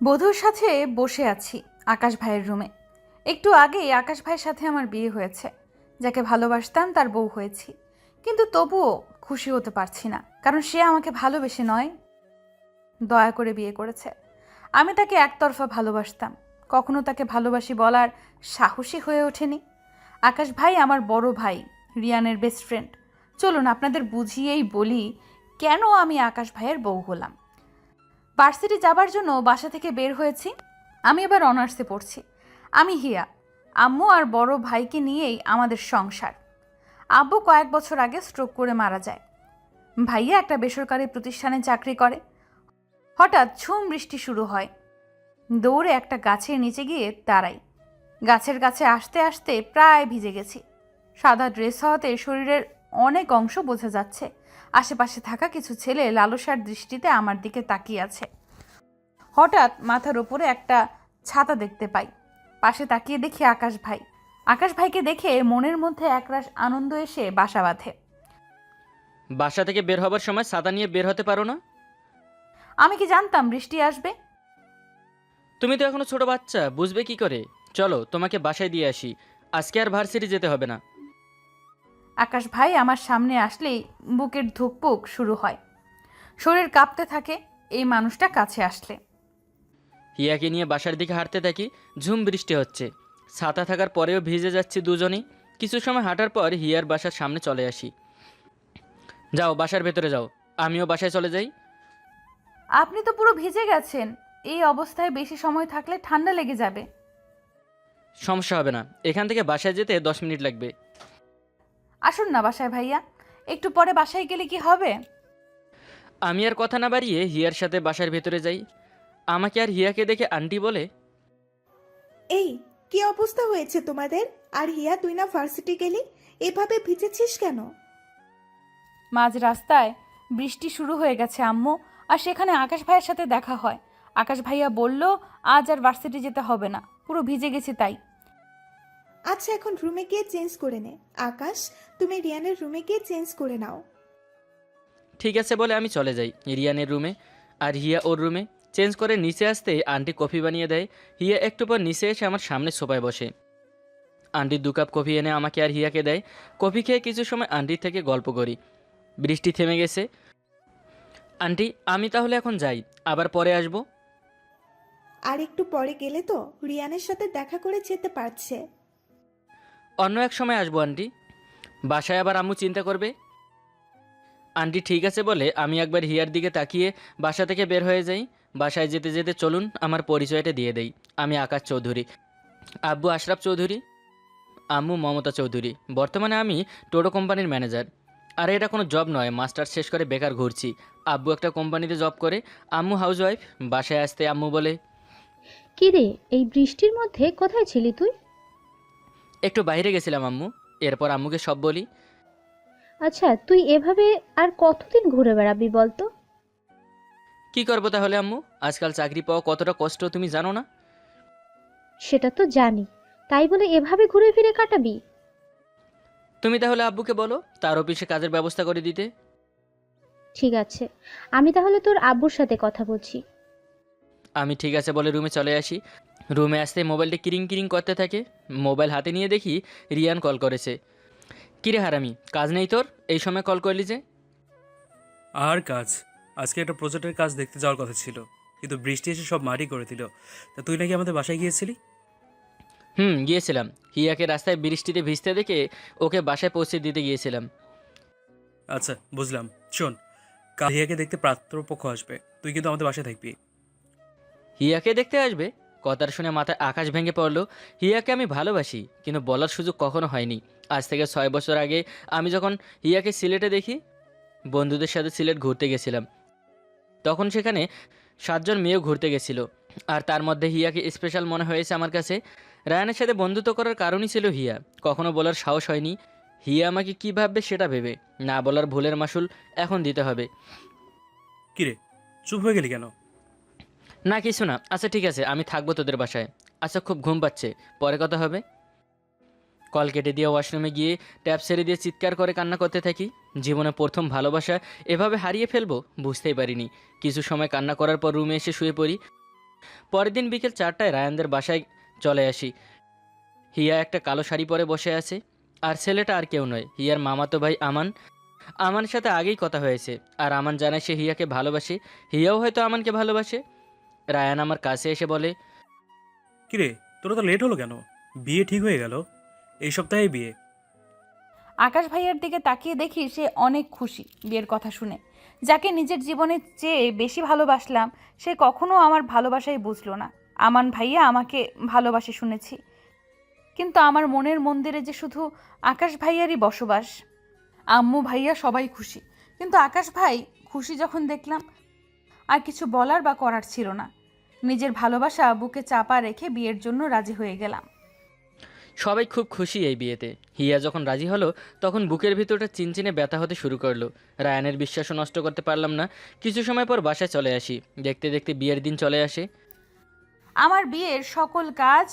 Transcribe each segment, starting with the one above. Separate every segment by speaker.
Speaker 1: বধূর সাথে বসে আছি আকাশ ভাইয়ের রুমে। একটু আগেই আকাশ ভাইয়ের সাথে আমার বিয়ে হয়েছে। যাকে ভালোবাসতাম তার বউ হয়েছি। কিন্তু তবুও খুশি হতে পারছি না, কারণ সে আমাকে ভালোবেসে নয়, দয়া করে বিয়ে করেছে। আমি তাকে একতরফা ভালোবাসতাম। কখনো তাকে ভালোবাসি বলার সাহসী হয়ে ওঠেনি। আকাশ ভাই আমার বড় ভাই, রিয়ানের বেস্ট ফ্রেন্ড চলুন আপনাদের বুঝিয়েই বলি, কেন আমি আকাশ ভাইয়ের বউ হলাম? ভার্সিটি যাবার জন্য বাসা থেকে বের হয়েছি। আমি এবার অনার্সে পড়ছি। আমি হিয়া। আম্মু আর বড় ভাইকে নিয়েই আমাদের সংসার। আব্বু কয়েক বছর আগে স্ট্রোক করে মারা যায়। ভাইয়া একটা বেসরকারি প্রতিষ্ঠানে চাকরি করে। হঠাৎ ঝুম বৃষ্টি শুরু হয়। দৌড়ে একটা গাছের নিচে গিয়ে দাঁড়াই। গাছের কাছে আসতে আসতে প্রায় ভিজে গেছি। সাদা ড্রেস হওয়াতে শরীরের অনেক অংশ বোঝা যাচ্ছে। আশেপাশে থাকা কিছু ছেলে লালসার দৃষ্টিতে আমার দিকে তাকিয়ে আছে। হঠাৎ মাথার উপরে একটা ছাতা দেখতে পাই। পাশে তাকিয়ে দেখি আকাশ ভাই। আকাশ ভাইকে দেখে মনের মধ্যে একরাশ আনন্দ এসে বাসা বাঁধে।
Speaker 2: বাসা থেকে বের হবার সময় ছাতা নিয়ে বের হতে পারো না?
Speaker 1: আমি কি জানতাম বৃষ্টি আসবে?
Speaker 2: তুমি তো এখনও ছোট বাচ্চা বুঝবে কি করে? চলো তোমাকে বাসায় দিয়ে আসি। আজকে আর ভার্সিটি যেতে হবে না।
Speaker 1: আকাশ ভাই আমার সামনে আসলেই বুকের ধুকপুক শুরু হয়। শরীর কাঁপতে থাকে এই মানুষটা কাছে আসলে।
Speaker 2: হিয়াকে নিয়ে বাসার দিকে হাঁটতে থাকি ঝুম বৃষ্টি হচ্ছে। ছাতা থাকার পরেও ভিজে যাচ্ছি দুজনেই। কিছু সময় হাঁটার পর হিয়ার বাসার সামনে চলে আসি। যাও বাসার ভেতরে যাও। আমিও বাসায় চলে যাই।
Speaker 1: আপনি তো পুরো ভিজে গেছেন। এই অবস্থায় বেশি সময় থাকলে ঠান্ডা লেগে যাবে।
Speaker 2: সমস্যা হবে না। এখান থেকে বাসায় যেতে দশ মিনিট লাগবে।
Speaker 1: আসুন না বাসায় ভাইয়া। একটু পরে বাসায় গেলে কি হবে?
Speaker 2: আমি আর কথা না বাড়িয়ে হিয়ার সাথে বাসার ভেতরে যাই। আমাকে আর হিয়াকে দেখে আন্টি বলে
Speaker 3: এই কি অবস্থা হয়েছে তোমাদের? আর হিয়া তুই না ভার্সিটি গেলি? এভাবে ভিজেছিস কেন?
Speaker 1: মাঝ রাস্তায় বৃষ্টি শুরু হয়ে গেছে আম্মু আর সেখানে আকাশ ভাইয়ের সাথে দেখা হয়। আকাশ ভাইয়া বলল আজ আর ভার্সিটি যেতে হবে না পুরো ভিজে গেছি তাই।
Speaker 3: আচ্ছা এখন রুমে গিয়ে চেঞ্জ করে নে। আকাশ তুমি রিয়ানের রুমে গিয়ে চেঞ্জ করে নাও।
Speaker 2: ঠিক আছে বলে আমি চলে যাই রিয়ানের রুমে আর হিয়া ওর রুমে চেঞ্জ করে নিচে আসতে আন্টি কফি বানিয়ে দেয়। হিয়া একটু পর নিচে এসে আমার সামনে সোফায় বসে। আন্টি দু কাপ কফি এনে আমাকে আর হিয়াকে দেয়। কফি খেয়ে কিছু সময় আন্টির থেকে গল্প করি। বৃষ্টি থেমে গেছে। আন্টি আমি তাহলে এখন যাই। আবার পরে আসব।
Speaker 3: আর একটু পরে গেলে তো রিয়ানের সাথে দেখা করে যেতে পারছে।
Speaker 2: অন্য এক সময় আসব আন্টি। বাসায় আবার আম্মু চিন্তা করবে। আন্টি ঠিক আছে বলে আমি একবার হিয়ার দিকে তাকিয়ে বাসা থেকে বের হয়ে যাই। বাসায় যেতে যেতে চলুন আমার পরিচয়টা দিয়ে দেই। আমি আকাশ চৌধুরী। আব্বু আশরাফ চৌধুরী আম্মু মমতা চৌধুরী। বর্তমানে আমি টোটো কোম্পানির ম্যানেজার। আর এটা কোনো জব নয় মাস্টার শেষ করে বেকার ঘুরছি। আব্বু একটা কোম্পানিতে জব করে আম্মু হাউসওয়াইফ বাসায় আসতে আম্মু বলে।
Speaker 4: কি রে এই বৃষ্টির মধ্যে কোথায় ছিলি তুই?
Speaker 2: একটু বাইরে গেছিলাম আম্মু এরপর আম্মুকে সব বলি।
Speaker 4: আচ্ছা তুই এভাবে আর কতদিন ঘুরে বেড়াবি বলতো?
Speaker 2: কি করব তাহলে আম্মু? আজকাল চাকরি পাওয়া কতটা কষ্ট তুমি জানো না?
Speaker 4: সেটা তো জানি। তাই বলে এভাবে ঘুরে ফিরে কাটাবি?
Speaker 2: তুমি তাহলে আব্বুকে বলো তার অফিসে কাজের ব্যবস্থা করে দিতে।
Speaker 4: ঠিক আছে। আমি তাহলে তোর আব্বুর সাথে কথা বলছি।
Speaker 2: আমি ঠিক আছে বলে রুমে চলে আসি। রুমে আসতে মোবাইলটা কিরিং কিরিং করতে থাকে। মোবাইল হাতে নিয়ে দেখি রিয়ান কল করেছে। কিরে হারামি কাজ নেই তোর? এই সময় কল করলি যে?
Speaker 5: আর কাজ? আজকে একটা প্রজেক্টের কাজ দেখতে যাওয়ার কথা ছিল কিন্তু বৃষ্টি এসে সব মাটি করে দিল। তা তুই নাকি আমাদের বাসায় গিয়েছিলি?
Speaker 2: হুম গিয়েছিলাম। হিয়াকে রাস্তায় বৃষ্টিতে ভিজতে দেখে ওকে বাসায় পৌঁছে দিতে গিয়েছিলাম।
Speaker 5: আচ্ছা বুঝলাম। শোন কাল হিয়াকে দেখতে পাত্রপক্ষ আসবে। তুই কিন্তু আমাদের বাসায় থাকবি।
Speaker 2: হিয়াকে দেখতে আসবে? কথার শুনে মাথায় আকাশ ভেঙে পড়ল। হিয়াকে আমি ভালোবাসি কিন্তু বলার সুযোগ কখনো হয়নি। আজ থেকে ছয় বছর আগে আমি যখন হিয়াকে সিলেটে দেখি বন্ধুদের সাথে সিলেট ঘুরতে গেছিলাম। তখন সেখানে সাতজন মেয়েও ঘুরতে গেছিল। আর তার মধ্যে হিয়াকে স্পেশাল মনে হয়েছে আমার কাছে। রায়ানের সাথে বন্ধুত্ব করার কারণই ছিল হিয়া। কখনো বলার সাহস হয়নি। হিয়া আমাকে কী ভাববে সেটা ভেবে। না বলার ভুলের মাসুল এখন দিতে হবে।
Speaker 5: কিরে চুপ হয়ে গেলি কেন?
Speaker 2: না কিছু না। আচ্ছা ঠিক আছে আমি থাকব তোদের বাসায়। আচ্ছা খুব ঘুম পাচ্ছে। পরে কথা হবে। কল কেটে দিয়ে ওয়াশরুমে গিয়ে ট্যাপ ছেড়ে দিয়ে চিৎকার করে কান্না করতে থাকি। জীবনে প্রথম ভালোবাসা এভাবে হারিয়ে ফেলব বুঝতেই পারিনি। কিছু সময় কান্না করার পর রুমে এসে শুয়ে পড়ি। পরের দিন বিকেল চারটায় রায়ানদের বাসায় চলে আসি। হিয়া একটা কালো শাড়ি পরে বসে আছে। আর ছেলেটা আর কেউ নয়, হিয়ার মামাতো ভাই আমান। আমানের সাথে আগেই কথা হয়েছে, আর আমান জানায় সে হিয়াকে ভালোবাসে। হিয়াও হয়তো আমানকে ভালোবাসে। রায়ান আমার কাছে এসে বলে,
Speaker 5: কিরে, তোরা তো লেট হলো কেন? বিয়ে ঠিক হয়ে গেল। এই সপ্তাহে বিয়ে।
Speaker 1: আকাশ ভাইয়ার দিকে তাকিয়ে দেখি সে অনেক খুশি বিয়ের কথা শুনে। যাকে নিজের জীবনের চেয়ে বেশি ভালোবাসলাম, সে কখনো আমার ভালোবাসাই বুঝলো না। আমান ভাইয়া আমাকে ভালোবাসে শুনেছি। কিন্তু আমার মনের মন্দিরে যে শুধু আকাশ ভাইয়ারই বসবাস, আম্মু ভাইয়া সবাই খুশি। কিন্তু আকাশ ভাই খুশি যখন দেখলাম, আর কিছু বলার বা করার ছিল না। নিজের ভালোবাসা বুকে চাপা রেখে বিয়ের জন্য রাজি হয়ে গেলাম।
Speaker 2: সবাই খুব খুশি এই বিয়েতে। হিয়া যখন রাজি হলো, তখন বুকের ভিতরটা চিনচিনে ব্যথা হতে শুরু করল। রায়ানের বিশ্বাসও নষ্ট করতে পারলাম না। কিছু সময় পর বাসায় চলে আসি। দেখতে দেখতে বিয়ের দিন চলে আসে।
Speaker 1: আমার বিয়ের সকল কাজ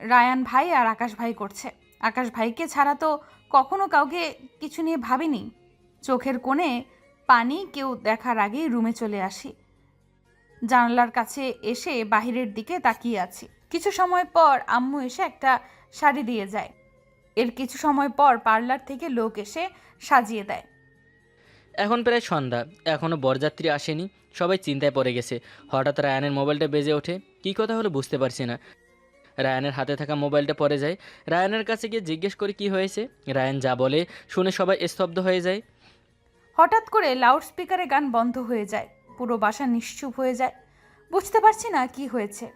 Speaker 1: রায়ান ভাই আর আকাশ ভাই করছে। আকাশ ভাইকে ছাড়া তো কখনো কাউকে কিছু নিয়ে ভাবিনি। চোখের কোণে পানি কেউ দেখার আগেই রুমে চলে আসি। জানলার কাছে এসে বাহিরের দিকে তাকিয়ে আছি। কিছু সময় পর আম্মু এসে একটা শাড়ি দিয়ে যায়। এর কিছু সময় পর পার্লার থেকে লোক এসে সাজিয়ে দেয়।
Speaker 2: এখন প্রায় সন্ধ্যা এখনও বরযাত্রী আসেনি সবাই চিন্তায় পড়ে গেছে। হঠাৎ রায়ানের মোবাইলটা বেজে ওঠে কী কথা হলো বুঝতে পারছি না। রায়ানের হাতে থাকা মোবাইলটা পড়ে যায়। রায়ানের কাছে গিয়ে জিজ্ঞেস করে কি হয়েছে? রায়ান যা বলে শুনে সবাই স্তব্ধ হয়ে যায়।
Speaker 1: হঠাৎ করে লাউড স্পিকারে গান বন্ধ হয়ে যায় পুরো বাসা নিশ্চুপ হয়ে যায়। বুঝতে পারছি না কি হয়েছে।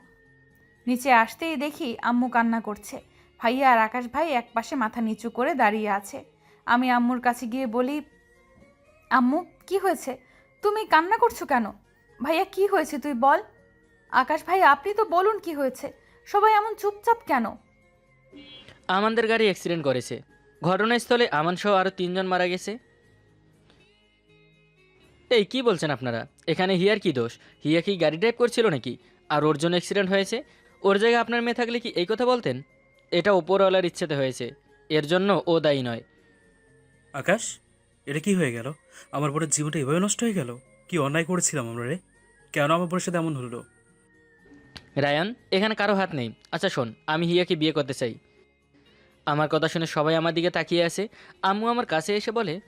Speaker 1: নিচে আসতেই দেখি আম্মু কান্না করছে। ভাইয়া আর আকাশ ভাই একপাশে মাথা নিচু করে দাঁড়িয়ে আছে। আমি আম্মুর কাছে গিয়ে বলি, আম্মু, কি হয়েছে? তুমি কান্না করছ কেন? ভাইয়া, কি হয়েছে তুই বল? আকাশ ভাই, আপনি তো বলুন কি হয়েছে? সবাই এমন চুপচাপ কেন?
Speaker 2: আমাদের গাড়ি অ্যাক্সিডেন্ট করেছে। ঘটনাস্থলে আমান সহ আরও তিনজন মারা গেছে। এই, কি বলছেন আপনারা? এখানে হিয়ার কি দোষ? হিয়া কি গাড়ি ড্রাইভ করছিল নাকি? আর ওর জন্য অ্যাক্সিডেন্ট হয়েছে? ওর জায়গায় আপনার মেয়ে থাকলে কি এই কথা বলতেন? এটা ওপরওয়ালার ইচ্ছেতে হয়েছে। এর জন্য ও দায়ী নয়।
Speaker 5: আকাশ এটা কি হয়ে গেল? আমার বোনের জীবনটা এভাবে নষ্ট হয়ে গেল? কি অন্যায় করেছিলাম আমরা রে? কেন আমার বোনের সাথে এমন হলো?
Speaker 2: রায়ান এখানে কারও হাত নেই। আচ্ছা শোন আমি হিয়াকে বিয়ে করতে চাই। আমার কথা শুনে সবাই আমার দিকে তাকিয়ে আছে। আম্মু আমার কাছে এসে বলে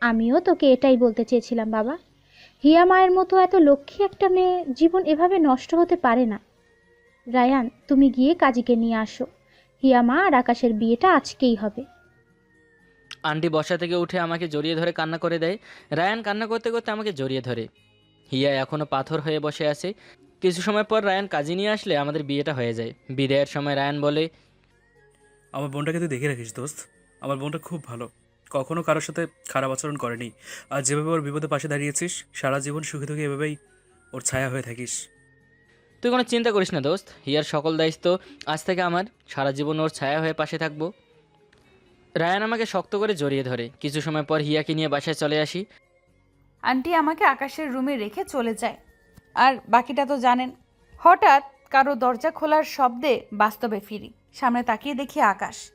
Speaker 4: আমিও তোকে এটাই বলতে চেয়েছিলাম বাবা। হিয়া মায়ের মতো এত লক্ষ্মী একটা মেয়ে জীবন এভাবে নষ্ট হতে পারে না। রায়ান তুমি গিয়ে কাজীকে নিয়ে আসো। হিয়া মা আর আকাশের বিয়েটা আজকেই হবে।
Speaker 2: আন্টি বসা থেকে উঠে আমাকে জড়িয়ে ধরে কান্না করে দেয়। রায়ান কান্না করতে করতে আমাকে জড়িয়ে ধরে। হিয়া এখনও পাথর হয়ে বসে আছে। কিছু সময় পর রায়ান কাজে নিয়ে আসলে আমাদের বিয়েটা হয়ে যায়। বিদায়ের সময় রায়ান বলে
Speaker 5: আমার বোনটাকে তুই দেখে রাখিস দোস্ত। আমার বোনটা খুব ভালো। কখনো কারোর সাথে খারাপ আচরণ করেনি। আর যেভাবে ওর বিপদে পাশে দাঁড়িয়েছিস সারা জীবন সুখে থেকে এভাবেই ওর ছায়া হয়ে থাকিস।
Speaker 2: তুই কোনো চিন্তা করিস না দোস্ত। হিয়ার সকল দায়িত্ব আজ থেকে আমার। সারা জীবন ওর ছায়া হয়ে পাশে থাকব। রায়ান আমাকে শক্ত করে জড়িয়ে ধরে। কিছু সময় পর হিয়াকে নিয়ে বাসায় চলে আসি।
Speaker 1: আন্টি আমাকে আকাশের রুমে রেখে চলে যায়। আর বাকিটা তো জানেন হঠাৎ কারও দরজা খোলার শব্দে বাস্তবে ফিরি। সামনে তাকিয়ে দেখি আকাশ।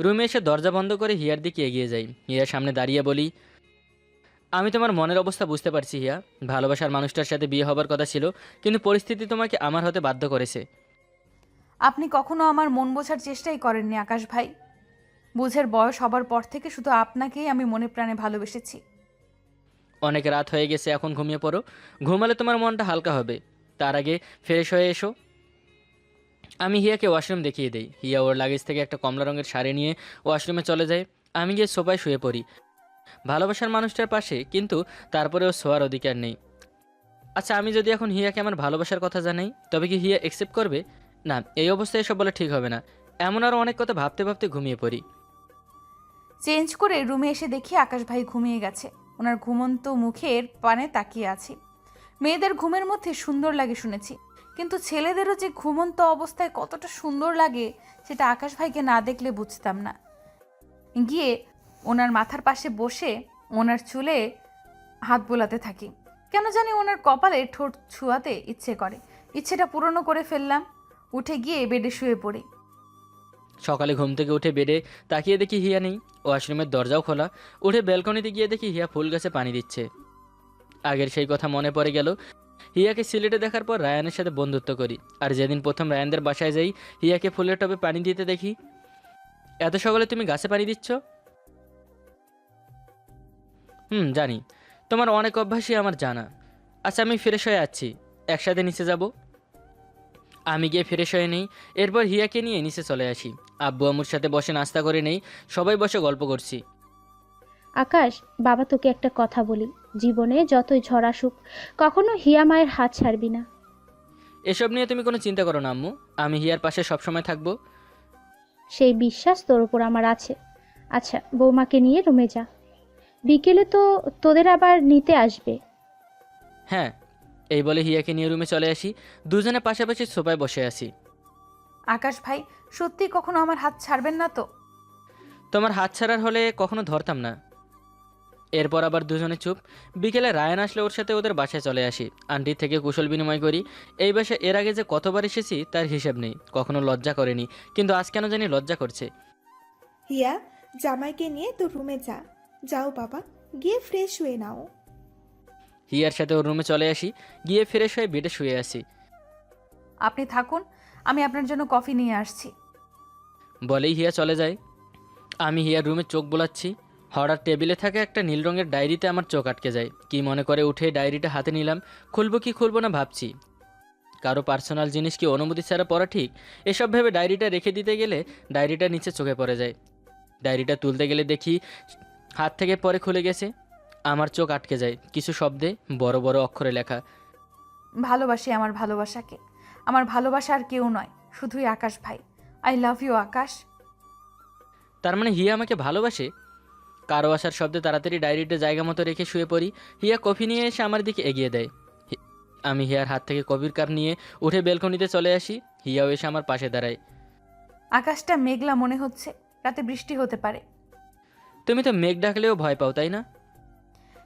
Speaker 2: রুমে এসে দরজা বন্ধ করে হিয়ার দিকে এগিয়ে যাই। হিয়ার সামনে দাঁড়িয়ে বলি আমি তোমার মনের অবস্থা বুঝতে পারছি হিয়া। ভালোবাসার মানুষটার সাথে বিয়ে হবার কথা ছিল কিন্তু পরিস্থিতি তোমাকে আমার হতে বাধ্য করেছে।
Speaker 1: আপনি কখনো আমার মন বোঝার চেষ্টাই করেননি আকাশ ভাই। বুঝের বয়স হবার পর থেকে শুধু আপনাকেই আমি মনে প্রাণে ভালোবেসেছি।
Speaker 2: অনেক রাত হয়ে গেছে এখন ঘুমিয়ে পড়ো। ঘুমালে তোমার মনটা হালকা হবে। তার আগে ফ্রেশ হয়ে এসো। আমি হিয়াকে ওয়াশরুম দেখিয়ে দিই। হিয়া ওর লাগেজ থেকে একটা কমলা রঙের শাড়ি নিয়ে ওয়াশরুমে চলে যায়। আমি গিয়ে সোফায় শুয়ে পড়ি। ভালোবাসার মানুষটার পাশে, কিন্তু তারপরেও শোয়ার অধিকার নেই। আচ্ছা আমি যদি এখন হিয়াকে আমার ভালোবাসার কথা জানাই, তবে কি হিয়া অ্যাকসেপ্ট করবে? না, এই অবস্থায় এসব বলা ঠিক হবে না। এমন আরও অনেক কথা ভাবতে ভাবতে ঘুমিয়ে পড়ি।
Speaker 1: চেঞ্জ করে রুমে এসে দেখি আকাশ ভাই ঘুমিয়ে গেছে। ওনার ঘুমন্ত মুখের পানে তাকিয়ে আছি। মেয়েদের ঘুমের মধ্যে সুন্দর লাগে শুনেছি। কিন্তু ছেলেদেরও যে ঘুমন্ত অবস্থায় কতটা সুন্দর লাগে, সেটা আকাশ ভাইকে না দেখলে বুঝতাম না। গিয়ে ওনার মাথার পাশে বসে ওনার চুলে হাত বোলাতে থাকি। কেন জানি ওনার কপালে ঠোঁট ছুঁয়াতে ইচ্ছে করে। ইচ্ছেটা পূরণও করে ফেললাম। উঠে গিয়ে বেডে শুয়ে পড়ি।
Speaker 2: সকালে ঘুম থেকে উঠে বেডে তাকিয়ে দেখি হিয়া নেই। ওয়াশরুমের দরজাও খোলা। উঠে ব্যালকনিতে গিয়ে দেখি হিয়া ফুল গাছে পানি দিচ্ছে। আগের সেই কথা মনে পড়ে গেল। হিয়াকে সিলেটে দেখার পর রায়ানের সাথে বন্ধুত্ব করি। আর যেদিন প্রথম রায়ানদের বাসায় যাই, হিয়াকে ফুলের টবে পানি দিতে দেখি। এত সকালে তুমি গাছে পানি দিচ্ছ? হুম জানি। তোমার অনেক অভ্যাসই আমার জানা। আচ্ছা আমি ফ্রেশ হয়ে আছি একসাথে নিচে যাব? আমি গিয়ে ফ্রেশ হয়ে নেই। এরপর হিয়াকে নিয়ে নিচে চলে আসি। আব্বু আম্মুর সাথে বসে নাস্তা করে নেই। সবাই বসে গল্প করছি।
Speaker 4: আকাশ বাবা তোকে একটা কথা বলি। জীবনে যতই ঝড় আসুক কখনো হিয়া মায়ের হাত ছাড়বি না।
Speaker 2: এসব নিয়ে তুমি কোনো চিন্তা করো না আম্মু। আমি হিয়ার পাশে সবসময় থাকব।
Speaker 4: সেই বিশ্বাস তোর ওপর আমার আছে। আচ্ছা বৌমাকে নিয়ে রুমে যা। বিকেলে তো তোদের আবার নিতে আসবে।
Speaker 2: হ্যাঁ এই বলে হিয়াকে নিয়ে রুমে চলে আসি। দুজনে পাশাপাশি সোফায় বসে আছি।
Speaker 1: আকাশ ভাই সত্যি কখনো আমার হাত ছাড়বেন না তো?
Speaker 2: তোমার হাত ছাড়ার হলে কখনো ধরতাম না। এরপর আবার দুজনে চুপ। বিকেলে রায়ান আসলে ওর সাথে ওদের বাসায় চলে আসি। আন্টি থেকে কুশল বিনিময় করি। এই বাসায় এর আগে যে কতবার এসেছি তার হিসেব নেই। কখনো লজ্জা করেনি। কিন্তু আজ কেন জানি লজ্জা করছে।
Speaker 3: হিয়া জামাইকে নিয়ে তোর রুমে যা। যাও বাবা গিয়ে ফ্রেশ হয়ে নাও।
Speaker 2: হিয়ার সাথে ওর রুমে চলে আসি গিয়ে ফ্রেশ হয়ে বেডে শুয়ে আসি
Speaker 1: আপনি থাকুন আমি আপনার জন্য কফি নিয়ে আসছি।
Speaker 2: বলেই হিয়া চলে যায়। আমি হিয়ার রুমে চোখ বোলাচ্ছি। হঠাৎ টেবিলে থাকা একটা নীল রঙের ডায়েরিতে আমার চোখ আটকে যায়। কি মনে করে উঠে ডায়েরিটা হাতে নিলাম খুলবো কি খুলবো না ভাবছি। কারও পার্সোনাল জিনিস কি অনুমতি ছাড়া পড়া ঠিক? এসব ভেবে ডায়েরিটা রেখে দিতে গেলে ডায়েরিটা নিচে চোখে পড়ে যায়। ডায়েরিটা তুলতে গেলে দেখি হাত থেকে পরে খুলে গেছে। আমার চোখ আটকে যায়। কিছু শব্দে বড় বড় অক্ষরে লেখা।
Speaker 1: ভালোবাসি আমার ভালোবাসাকে। আমার ভালোবাসা আর কেউ নয় শুধুই আকাশ ভাই। I love you Akash.
Speaker 2: তার মানে হিয়া আমাকে ভালোবাসে? কারও আসার শব্দে তাড়াতাড়ি ডায়েরিটা জায়গা মতো রেখে শুয়ে পড়ি। হিয়া কফি নিয়ে এসে আমার দিকে এগিয়ে দেয়। আমি হিয়ার হাত থেকে কফির কাপ নিয়ে উঠে বেলকনিতে চলে আসি। হিয়াও এসে আমার পাশে দাঁড়ায়।
Speaker 1: আকাশটা মেঘলা মনে হচ্ছে। রাতে বৃষ্টি হতে পারে।
Speaker 2: তুমি তো মেঘ ডাকলেও ভয় পাও তাই না?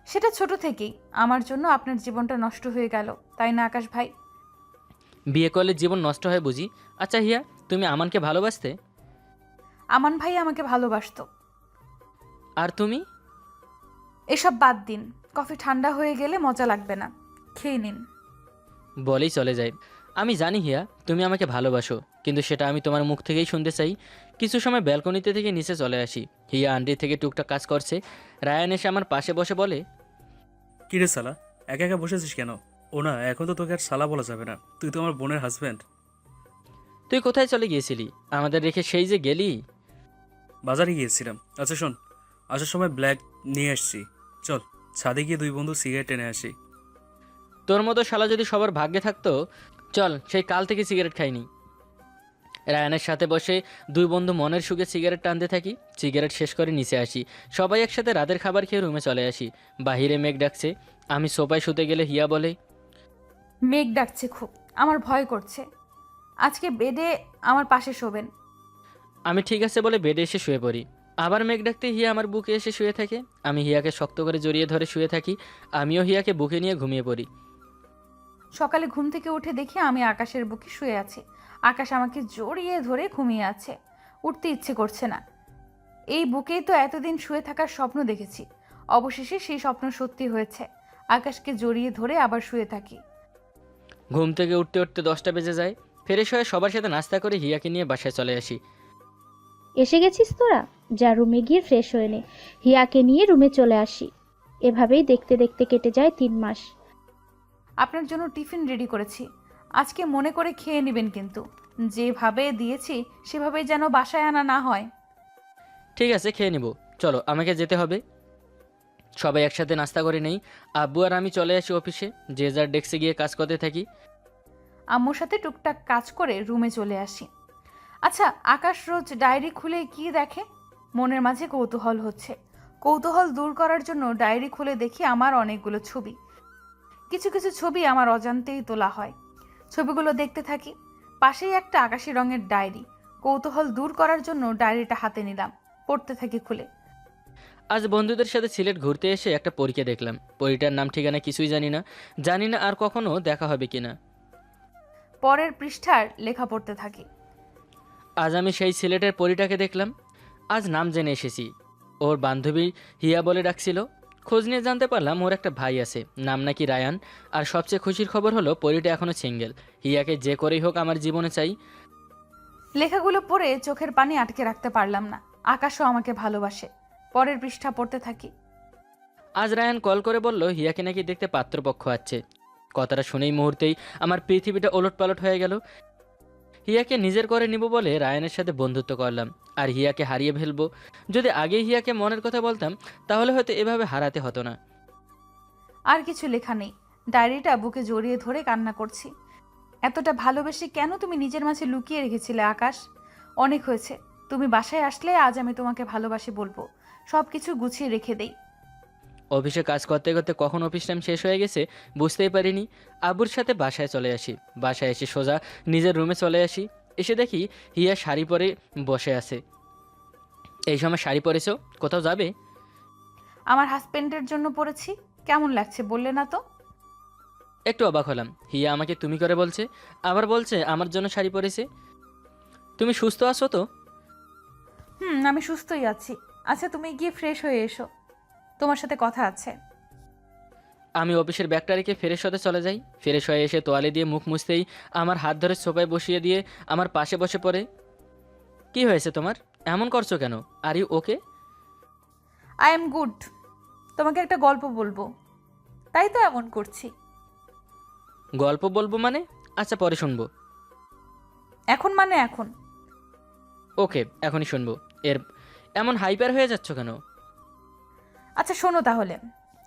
Speaker 1: সেটা ছোট থেকেই। আমার জন্য আপনার জীবনটা নষ্ট হয়ে গেল তাই না আকাশ ভাই?
Speaker 2: বিয়ে করলে জীবন নষ্ট হয় বুঝি। আচ্ছা হিয়া তুমি আমানকে ভালোবাসতে?
Speaker 1: আমান ভাই আমাকে ভালোবাসতো।
Speaker 2: আর তুমি?
Speaker 1: এসব বাদ দিন কফি ঠান্ডা হয়ে গেলে মজা লাগবে না খেয়ে নিন।
Speaker 2: বলেই চলে যায়। আমি জানি হিয়া তুমি আমাকে ভালোবাসো কিন্তু সেটা আমি তোমার মুখ থেকেই শুনতে চাই। কিছু সময় ব্যালকনিতে থেকে নিচে চলে আসি। হিয়া আন্টি থেকে টুকটাক কাজ করছে। রায়ান এসে আমার পাশে বসে বলে
Speaker 5: কিরে সালা? একা একা বসেছিস কেন? ও না এখন তো তোকে আর সালা বলা যাবে না। তুই তো আমার বোনের হাজব্যান্ড
Speaker 2: তুই কোথায় চলে গিয়েছিলি? আমাদের রেখে সেই যে গেলি?
Speaker 5: বাজারে গিয়েছিলাম। আচ্ছা শোন আসার সময় ব্ল্যাক নিয়ে আসছি। চল ছাদে গিয়ে দুই বন্ধু সিগারেট টেনে আসি।
Speaker 2: তোর মতো শালা যদি সবার ভাগ্যে থাকতো চল সেই কাল থেকে সিগারেট খাইনি। রায়ানের সাথে বসে দুই বন্ধু মনের সুখে সিগারেট টানতে থাকি সিগারেট শেষ করে নিচে আসি। সবাই একসাথে রাতের খাবার খেয়ে রুমে চলে আসি। বাহিরে মেঘ ডাকছে আমি সোফায় শুতে গেলে হিয়া বলে
Speaker 1: মেঘ ডাকছে খুব আমার ভয় করছে। আজকে বেডে আমার পাশে শোবেন।
Speaker 2: আমি ঠিক আছে বলে বেডে এসে শুয়ে পড়ি। আবার মেঘ ডাকতে হিয়া আমার বুকে এসে শুয়ে থাকে। আমি হিয়াকে শক্ত করে জড়িয়ে ধরে শুয়ে থাকি। আমিও হিয়াকে বুকে নিয়ে ঘুমিয়ে পড়ি।
Speaker 1: সকালে ঘুম থেকে উঠে দেখি আমি আকাশের বুকে শুয়ে আছি। আকাশ আমাকে জড়িয়ে ধরে ঘুমিয়ে আছে। উঠতে ইচ্ছে করছে না। এই বুকেই তো এতদিন শুয়ে থাকার স্বপ্ন দেখেছি। অবশেষে সেই স্বপ্ন সত্যি হয়েছে। আকাশকে জড়িয়ে ধরে আবার শুয়ে থাকি।
Speaker 2: ঘুম থেকে উঠতে উঠতে দশটা বেজে যায়। ফ্রেশ হয়ে সবার সাথে নাস্তা করে হিয়াকে নিয়ে বাসায় চলে আসি।
Speaker 4: এসে গেছিস তোরা? যা রুমে গিয়ে ফ্রেশ হয়ে নে। হিয়াকে নিয়ে রুমে চলে আসি। এভাবেই দেখতে দেখতে কেটে যায় তিন মাস।
Speaker 1: আপনার জন্য টিফিন রেডি করেছি। আজকে মনে করে খেয়ে নেবেন কিন্তু। যেভাবে দিয়েছি সেভাবে যেন বাসায় আনা না হয়।
Speaker 2: ঠিক আছে খেয়ে নিব। চলো আমাকে যেতে হবে। সবাই একসাথে নাস্তা করে নেই। আব্বু আর আমি চলে আসি অফিসে। যে যার ডেস্কে গিয়ে কাজ করতে থাকি।
Speaker 1: আম্মুর সাথে টুকটাক কাজ করে রুমে চলে আসি। আচ্ছা আকাশ রোজ ডায়েরি খুলে কি দেখে? মনের মাঝে কৌতূহল হচ্ছে। কৌতূহল দূর করার জন্য ডায়েরি খুলে দেখি আমার অনেকগুলো ছবি। কিছু কিছু ছবি আমার অজান্তেই তোলা হয়। ছবিগুলো দেখতে থাকি। পাশেই একটা আকাশি রঙের ডায়েরি। কৌতূহল দূর করার জন্য ডায়েরিটা হাতে নিলাম। পড়তে থাকি খুলে।
Speaker 2: আজ বন্ধুদের সাথে সিলেট ঘুরতে এসে একটা পরীকে দেখলাম। পরীটার নাম ঠিকানা কিছুই জানি না। জানি না আর কখনো দেখা হবে কিনা।
Speaker 1: পরের পৃষ্ঠার লেখা পড়তে থাকি।
Speaker 2: আজ আমি সেই সিলেটের পরীটাকে দেখলাম। আজ নাম জেনে এসেছি। ওর বান্ধবী হিয়া বলে ডাকছিল। খোঁজ নিয়ে জানতে পারলাম ওর একটা ভাই আছে নাম নাকি রায়ান। আর সবচেয়ে খুশির খবর হলো পরিটা এখনও সিঙ্গেল। হিয়াকে যে করেই হোক আমার জীবনে চাই।
Speaker 1: লেখাগুলো পড়ে চোখের পানি আটকে রাখতে পারলাম না। আকাশও আমাকে ভালোবাসে। পরের পৃষ্ঠা পড়তে থাকি।
Speaker 2: আজ রায়ান কল করে বলল হিয়াকে নাকি দেখতে পাত্রপক্ষ আছে। কথাটা শুনেই মুহূর্তেই আমার পৃথিবীটা ওলট পালট হয়ে গেল। হিয়াকে নিজের করে নিব বলে রায়ানের সাথে বন্ধুত্ব করলাম। আর হিয়াকে হারিয়ে ফেলব। যদি আগে হিয়াকে মনের কথা বলতাম, তাহলে হয়তো এভাবে হারাতে হতো না।
Speaker 1: আর কিছু লেখা নেই। ডায়েরিটা বুকে জড়িয়ে ধরে কান্না করছি। এতটা ভালোবেসে কেন তুমি নিজের মাঝে লুকিয়ে রেখেছিলে, আকাশ? অনেক হয়েছে। তুমি বাসায় আসলে আজ আমি তোমাকে ভালোবাসি বলব। সব কিছু গুছিয়ে রেখে দেই।
Speaker 2: অফিসে কাজ করতে করতে কখন অফিস টাইম শেষ হয়ে গেছে বুঝতেই পারিনি। আবুর সাথে বাসায় চলে আসি। বাসায় এসে সোজা নিজের রুমে চলে আসি। এসে দেখি হিয়া শাড়ি পরে বসে আছে। এই সময় শাড়ি পরেছো? কোথাও যাবে?
Speaker 1: আমার হাজবেন্ডের জন্য পড়েছি কেমন লাগছে বললে না তো?
Speaker 2: একটু অবাক হলাম। হিয়া আমাকে তুমি করে বলছে। আবার বলছে আমার জন্য শাড়ি পরেছে। তুমি সুস্থ আছো তো?
Speaker 1: হুম আমি সুস্থই আছি। আচ্ছা তুমি গিয়ে ফ্রেশ হয়ে এসো। তোমার সাথে কথা আছে।
Speaker 2: আমি অফিসের ব্যাগটা রেখে ফ্রেশ হতে চলে যাই। ফ্রেশ হয়ে এসে তোয়ালে দিয়ে মুখ মুছতেই আমার হাত ধরে সোফায় বসিয়ে দিয়ে আমার পাশে বসে পড়ে। কি হয়েছে তোমার? এমন করছ কেন? Are you okay?
Speaker 1: I am good তোমাকে একটা গল্প বলব। তাই তো এমন করছি।
Speaker 2: গল্প বলব মানে? আচ্ছা পরে শুনব।
Speaker 1: এখন মানে এখন।
Speaker 2: ওকে এখনই শুনব। এর এমন হাইপার হয়ে যাচ্ছ কেন?
Speaker 1: আচ্ছা শোনো তাহলে।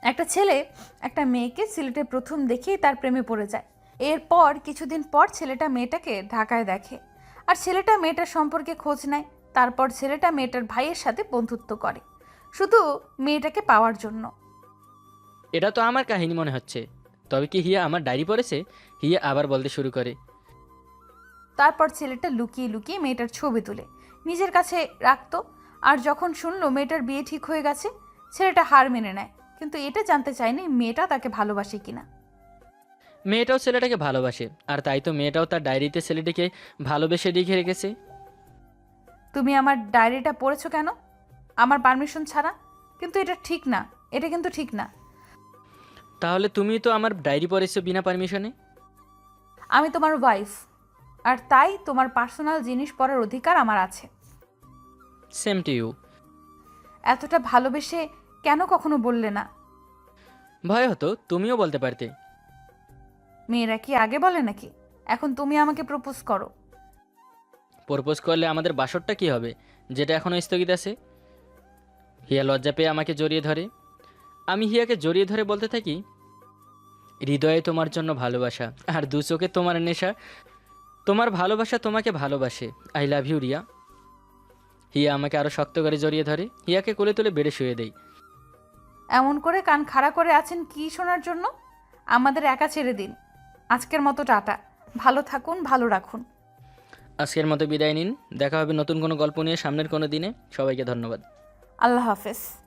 Speaker 1: একটা ছেলে একটা মেয়েকে সিলেটে প্রথম দেখেই তার প্রেমে পড়ে যায়। এরপর কিছুদিন পর ছেলেটা মেয়েটাকে ঢাকায় দেখে। আর ছেলেটা মেয়েটার সম্পর্কে খোঁজ নেয়। তারপর ছেলেটা মেয়েটার ভাইয়ের সাথে বন্ধুত্ব করে। শুধু মেয়েটাকে পাওয়ার জন্য।
Speaker 2: এটা তো আমার কাহিনী মনে হচ্ছে। তবে কি হিয়া আমার ডায়েরি পড়েছে? হিয়া আবার বলতে শুরু করে।
Speaker 1: তারপর ছেলেটা লুকিয়ে লুকিয়ে মেয়েটার ছবি তুলে। নিজের কাছে রাখতো। আর যখন শুনলো মেয়েটার বিয়ে ঠিক হয়ে গেছে ছেলেটা হার মেনে নেয় কিন্তু এটা জানতে চায়নি মেয়েটা তাকে ভালোবাসে কিনা।
Speaker 2: মেয়েটাও ছেলেটাকে ভালোবাসে আর তাই তো মেয়েটাও তার ডায়েরিতে ছেলেটিকে ভালোবেসে লিখে রেখেছে।
Speaker 1: তুমি আমার ডায়েরিটা পড়েছো কেন? আমার পারমিশন ছাড়া? কিন্তু এটা ঠিক না এটা কিন্তু ঠিক না।
Speaker 2: তাহলে তুমি তো আমার ডায়েরি পড়েছো বিনা পারমিশনে?
Speaker 1: আমি তোমার ওয়াইফ আর তাই তোমার পার্সোনাল জিনিস পড়ার অধিকার আমার আছে।
Speaker 2: সেম টু ইউ
Speaker 1: এতটা ভালোবেসে কেন কখনো বললে না?
Speaker 2: ভয় হতো তুমিও বলতে পারতে।
Speaker 1: মেয়েরা কি আগে বলে নাকি? এখন তুমি আমাকে প্রপোজ করো।
Speaker 2: প্রপোজ করলে আমাদের বাসরটা কি হবে? যেটা এখনও স্থগিত আছে। হিয়া লজ্জা পেয়ে আমাকে জড়িয়ে ধরে। আমি হিয়াকে জড়িয়ে ধরে বলতে থাকি হৃদয়ে তোমার জন্য ভালোবাসা আর দু চোখে তোমার নেশা। তোমার ভালোবাসা তোমাকে ভালোবাসে। I love you Riya. Hiya আমাকে আরও শক্ত করে জড়িয়ে ধরে। হিয়াকে কোলে তুলে বেড়ে শুয়ে দেই
Speaker 1: এমন করে কান খাড়া করে আছেন কি শোনার জন্য? আমাদের একা ছেড়ে দিন। আজকের মতো টাটা। ভালো থাকুন ভালো রাখুন।
Speaker 2: আজকের মতো বিদায় নিন। দেখা হবে নতুন কোনো গল্প নিয়ে সামনের কোনো দিনে। সবাইকে ধন্যবাদ।
Speaker 1: আল্লাহ হাফেজ।